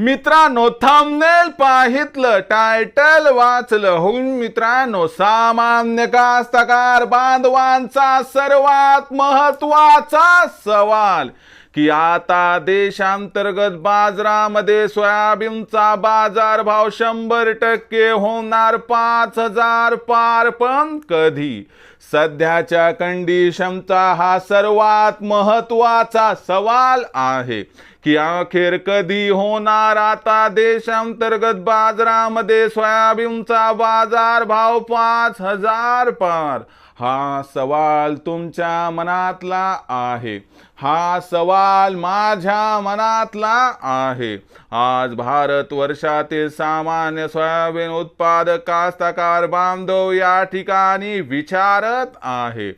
मित्रांनो थांबनेल पाहितलं टायटल वाचलं. होऊन मित्रांनो सामान्य कास्तकार बांधवांचा सर्वात महत्त्वाचा सवाल की आता देशांतर्गत बाजारामध्ये सोयाबीनचा बाजारभाव शंभर टक्के होणार पाच हजार पार पण कधी? सध्याच्या कंडिशनचा हा सर्वात महत्त्वाचा सवाल आहे. की अखेर कधी होणार आता देशांतर्गत बाजारामध्ये सोयाबीनचा बाजार भाव पाच हजार पार? हा सवाल तुमच्या मनातला आहे. हा सवाल माझ्या मनातला आहे. आज भारत वर्षातील सामान्य सोयाबीन उत्पादक कास्तकार बांधव या ठिकाणी विचारत आहे.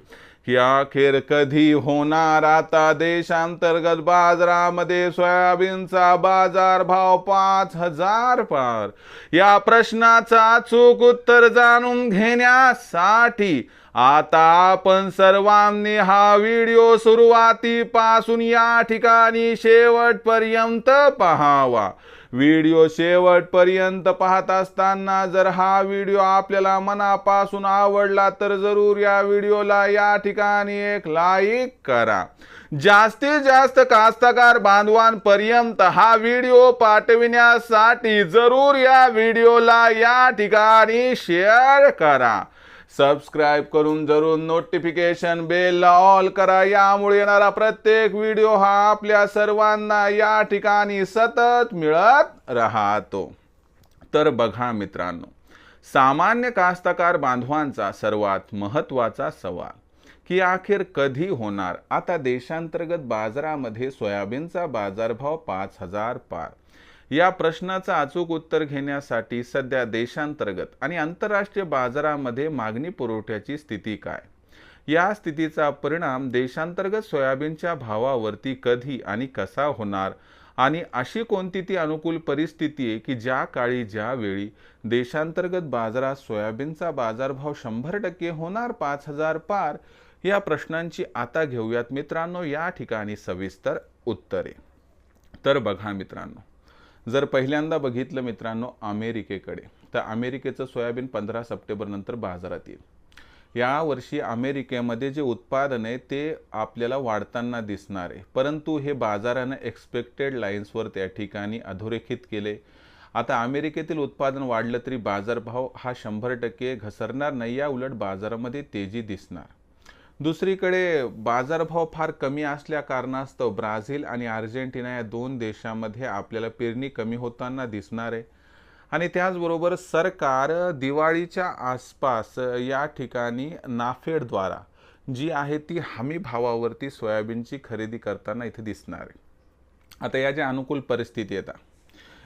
की अखेर कधी होणार आता देशांतर्गत बाजारामध्ये सोयाबीनचा बाजार भाव पाच हजार पार. या प्रश्नाचा चूक उत्तर जाणून घेण्यासाठी आता आपण सर्वांनी हा व्हिडिओ सुरुवातीपासून या ठिकाणी शेवटपर्यंत पहावा. व्हिडिओ शेवटपर्यंत पाहत असताना जर हा व्हिडिओ आपल्याला मनापासून आवडला तर जरूर या व्हिडिओला या ठिकाणी एक लाईक करा. जास्तीत जास्त कास्तकार बांधवांपर्यंत हा व्हिडिओ पाठविण्यासाठी जरूर या व्हिडिओला या ठिकाणी शेअर करा. सबस्क्राईब करून जरूर नोटिफिकेशन बेल ऑल करा. यामुळे येणारा प्रत्येक व्हिडिओ हा आपल्या सर्वांना या ठिकाणी सतत मिळत राहतो. तर बघा मित्रांनो सामान्य कास्तकार बांधवांचा सर्वात महत्त्वाचा सवाल की अखेर कधी होणार? आता देशांतर्गत बाजारामध्ये सोयाबीनचा बाजारभाव पाच हजार पार. या प्रश्नाचं अचूक उत्तर घेण्यासाठी सध्या देशांतर्गत आणि आंतरराष्ट्रीय बाजारामध्ये मागणी पुरवठ्याची स्थिती काय? या स्थितीचा परिणाम देशांतर्गत सोयाबीनच्या भावावरती कधी आणि कसा होणार? आणि अशी कोणती ती अनुकूल परिस्थिती आहे की ज्या काळी ज्यावेळी देशांतर्गत बाजारात सोयाबीनचा बाजारभाव शंभर टक्के होणार पाच हजार पार? या प्रश्नांची आता घेऊयात मित्रांनो. या ठिकाणी सविस्तर उत्तरे. तर बघा मित्रांनो. जर पहिल्यांदा बघितलं मित्रांनो अमेरिकेकडे तर अमेरिकेचं सोयाबीन पंधरा सप्टेंबरनंतर बाजारात येईल. यावर्षी अमेरिकेमध्ये जे उत्पादन आहे ते आपल्याला वाढताना दिसणार आहे. परंतु हे बाजारानं एक्सपेक्टेड लाईन्सवर त्या ठिकाणी अधोरेखित केले. आता अमेरिकेतील उत्पादन वाढलं तरी बाजारभाव हा शंभर टक्के घसरणार नाही या उलट बाजारामध्ये तेजी दिसणार. दुसरीकडे बाजारभाव फार कमी असल्या कारणास्तव ब्राझील आणि अर्जेंटिना या दोन देशामध्ये आपल्याला पेरणी कमी होताना दिसणार आहे. आणि त्याचबरोबर सरकार दिवाळीच्या आसपास या ठिकाणी नाफेडद्वारा जी आहे ती हमी भावावरती सोयाबीनची खरेदी करताना इथे दिसणार आहे. आता या ज्या अनुकूल परिस्थिती येतात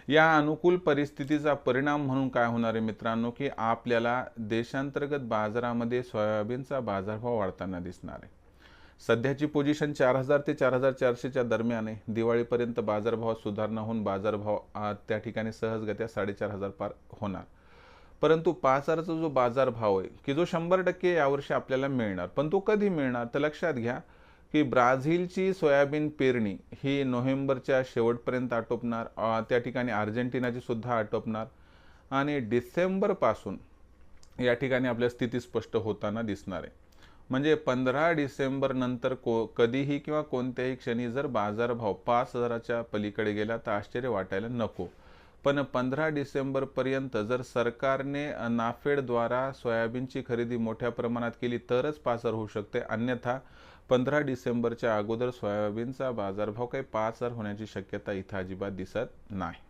या अनुकूल परिस्थितीचा परिणाम म्हणून काय होणार आहे मित्रांनो की आपल्याला देशांतर्गत बाजारामध्ये सोयाबीनचा बाजारभाव वाढताना दिसणार आहे. सध्याची पोझिशन चार हजार ते चार हजार चारशेच्या दरम्यान आहे. दिवाळीपर्यंत बाजारभाव सुधारणा होऊन बाजारभाव त्या ठिकाणी सहजगत्या साडेचार हजार पार होणार. परंतु पाच हजारचा जो बाजारभाव आहे की जो शंभर टक्के यावर्षी आपल्याला मिळणार पण तो कधी मिळणार तर लक्षात घ्या की ब्राझीलची सोयाबीन पेरणी ही नोव्हेंबरच्या शेवटपर्यंत आटोपणार त्या ठिकाणी अर्जेंटिनाची सुद्धा आटोपणार. आणि डिसेंबरपासून या ठिकाणी आपल्या स्थिती स्पष्ट होताना दिसणार आहे. म्हणजे पंधरा डिसेंबर नंतर को कधीही किंवा कोणत्याही क्षणी जर बाजारभाव पाच हजाराच्या पलीकडे गेला तर आश्चर्य वाटायला नको. पण पंधरा डिसेंबरपर्यंत जर सरकारने नाफेडद्वारा सोयाबीनची खरेदी मोठ्या प्रमाणात केली तरच पासर होऊ शकते. अन्यथा पंधरा डिसेंबरच्या अगोदर सोयाबीनचा बाजारभाव काही पाच हजार होण्याची शक्यता इथं अजिबात दिसत नाही.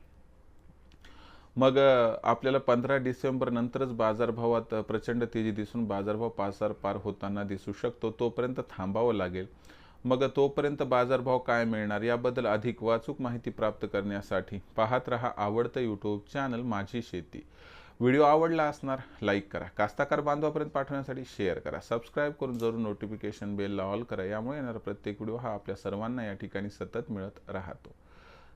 मग आपल्याला पंधरा डिसेंबर नंतरच बाजारभावात प्रचंड तेजी दिसून बाजारभाव पाच हजार पार होताना दिसू शकतो. तोपर्यंत थांबावं लागेल. मग तोपर्यंत बाजारभाव काय मिळणार याबद्दल अधिक वाचूक माहिती प्राप्त करण्यासाठी पाहत रहा आवडतं यूट्यूब चॅनल माझी शेती. व्हिडिओ आवडला असणार लाईक करा. कास्ताकार बांधवापर्यंत पाठवण्यासाठी शेअर करा. सबस्क्राईब करून जरूर नोटिफिकेशन बेलला ऑल करा. यामुळे येणारा प्रत्येक व्हिडिओ हा आपल्या सर्वांना या ठिकाणी सतत मिळत राहतो.